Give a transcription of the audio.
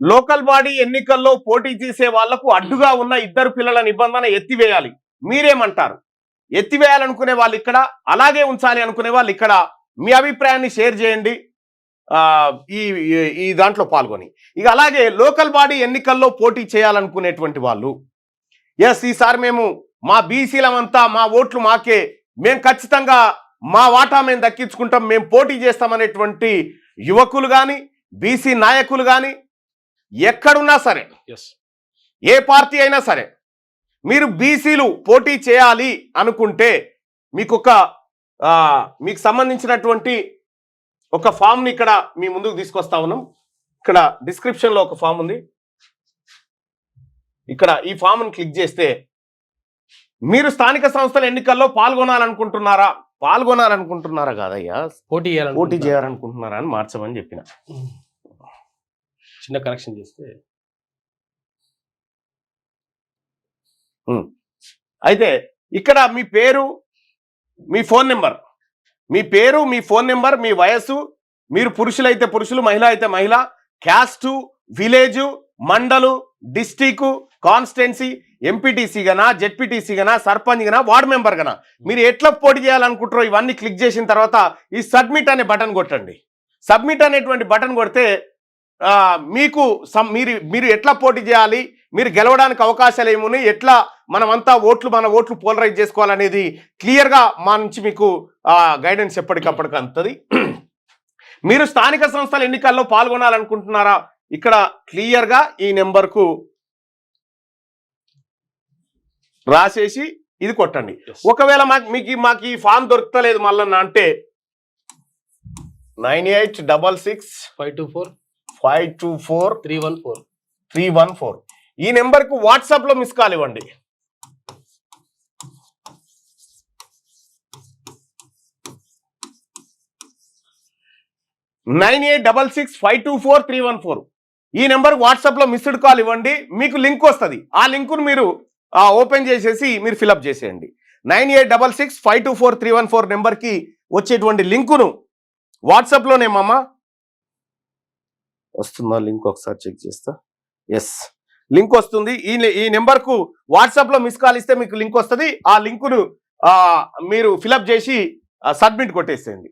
Local body ఎన్నికల్లో పోటీ చేసే వాళ్ళకు అడ్డుగా ఉన్న ఇద్దరు పిల్లల నిబంధన ఎత్తివేయాలి. మీరేమంటారు? ఎత్తివేయాలనుకునే వాళ్ళు ఇక్కడ అలాగే ఉంచాలి అనుకునే వాళ్ళు ఇక్కడ. మీ అభిప్రాయాన్ని షేర్ చేయండి. ఈ ఈ- ఈ దాంట్లో పాల్గొని. ఇక అలాగే లోకల్ బాడీ ఎన్నికల్లో పోటీ చేయాలనుకునేటువంటి వాళ్ళు ఎస్ ఈసారి మేము మా బీసీలమంతా మా ఓట్లు మాకే మేము ఖచ్చితంగా మా వాటా మేము దక్కించుకుంటాం మేము పోటీ చేస్తామనేటువంటి యువకులు కానీ బీసీ నాయకులు కానీ ఎక్కడున్నా సరే ఏ పార్టీ అయినా సరే మీరు బీసీలు పోటీ చేయాలి అనుకుంటే మీకు ఒక మీకు సంబంధించినటువంటి ఒక ఫామ్ని ఇక్కడ మీ ముందుకు తీసుకొస్తా ఉన్నాం. ఇక్కడ డిస్క్రిప్షన్లో ఒక ఫామ్ ఉంది. ఇక్కడ ఈ ఫామ్ని క్లిక్ చేస్తే మీరు స్థానిక సంస్థల ఎన్నికల్లో పాల్గొనాలనుకుంటున్నారా? పాల్గొనాలనుకుంటున్నారా కాదయ్యా? పోటీ చేయాలని పోటీ చేయాలనుకుంటున్నారా అని మార్చమని చెప్పిన. చిన్న కనెక్షన్ చేస్తే అయితే ఇక్కడ మీ పేరు మీ ఫోన్ నెంబర్. మీ పేరు మీ ఫోన్ నెంబర్ మీ వయస్సు మీరు పురుషులైతే పురుషులు మహిళ అయితే మహిళ caste village mandal district constituency MPTC గనా జెడ్పీటీసీ గనా సర్పంచ్ గనా వార్డు మెంబర్ గనా. మీరు ఎట్లా పోటీ చేయాలనుకుంటారో ఇవన్నీ క్లిక్ చేసిన తర్వాత ఈ సబ్మిట్ అనే బటన్ కొట్టండి. సబ్మిట్ అనేటువంటి బటన్ కొడితే మీకు సం- మీరు మీరు ఎట్లా పోటీ చేయాలి? మీరు గెలవడానికి అవకాశాలు ఏమున్నాయి ఎట్లా మనమంతా ఓట్లు మన ఓట్లు పోలరైజ్ చేసుకోవాలనేది క్లియర్గా మా నుంచి మీకు గైడెన్స్ ఎప్పటికప్పటికి అందుతుంది. మీరు స్థానిక సంస్థల ఎన్నికల్లో పాల్గొనాలనుకుంటున్నారా? ఇక్కడ క్లియర్గా ఈ నెంబర్కు రాసేసి ఇది కొట్టండి. ఒకవేళ మాకు మీకు మాకు ఈ ఫామ్ దొరుకుతలేదు మళ్ళీ అంటే nine eight double six five two four. Five two four three one four. Three one four. ఈ నెంబర్కు వాట్సాప్లో మిస్ కాల్ ఇవ్వండి. Nine eight double six five two four three one four. ఈ నెంబర్ వాట్సాప్లో మిస్డ్ కాల్ ఇవ్వండి. మీకు లింక్ వస్తుంది. ఆ లింకును మీరు ఓపెన్ చేసేసి మీరు ఫిలప్ చేసేయండి. Nine eight double six five two four three one four నెంబర్కి వచ్చేటువంటి లింకును వాట్సాప్లోనేమమ్మ వస్తుందా? లింక్ ఒకసారి చెక్ చేస్తా. ఎస్ లింక్ వస్తుంది. ఈ ఈ నెంబర్కు వాట్సాప్లో మిస్ కాల్ ఇస్తే మీకు లింక్ వస్తుంది. ఆ లింకును మీరు ఫిలప్ చేసి సబ్మిట్ కొట్టేసేయండి.